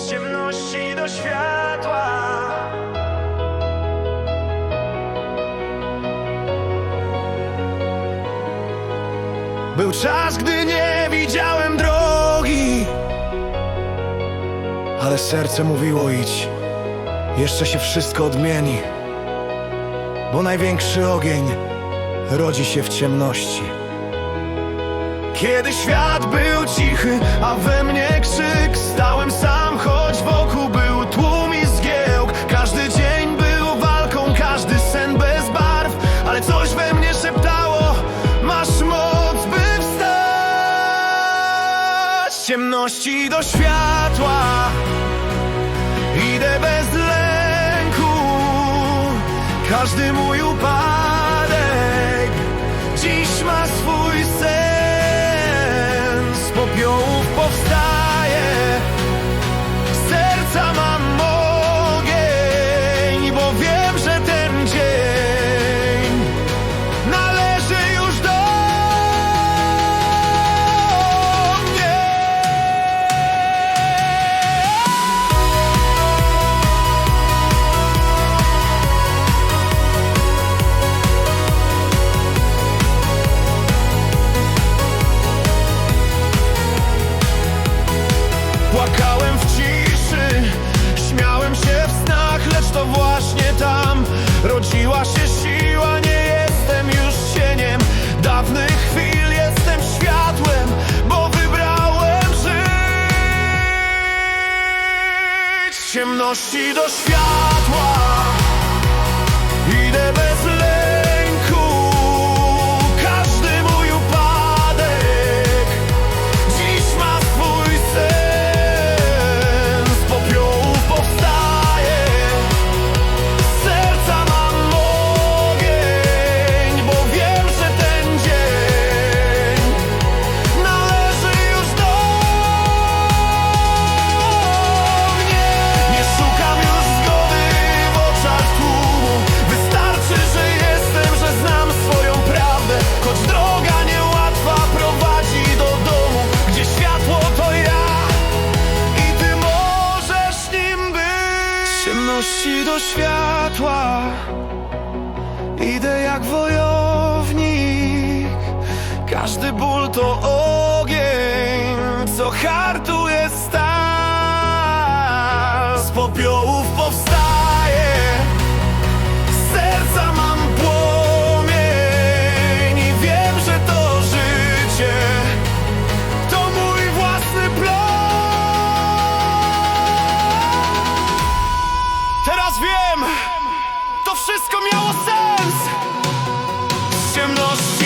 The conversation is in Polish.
Z ciemności do światła. Był czas, gdy nie widziałem drogi Ale serce mówiło idź Jeszcze się wszystko odmieni Bo największy ogień rodzi się w ciemności Kiedy świat był cichy, a we mnie krzyk Stałem sam, choć wokół był tłum i zgiełk. Każdy dzień był walką, każdy sen bez barw Ale coś we mnie szeptało Masz moc, by wstać. Z ciemności do światła Idę bez lęku. Każdy mój upadek siła. Nie jestem już cieniem dawnych chwil, jestem światłem, bo wybrałem żyć. Ciemności do światła ciemności do światła. Idę jak wojownik. Każdy ból to ogień Co hartuje stal Z popiołów powstaje wiem, to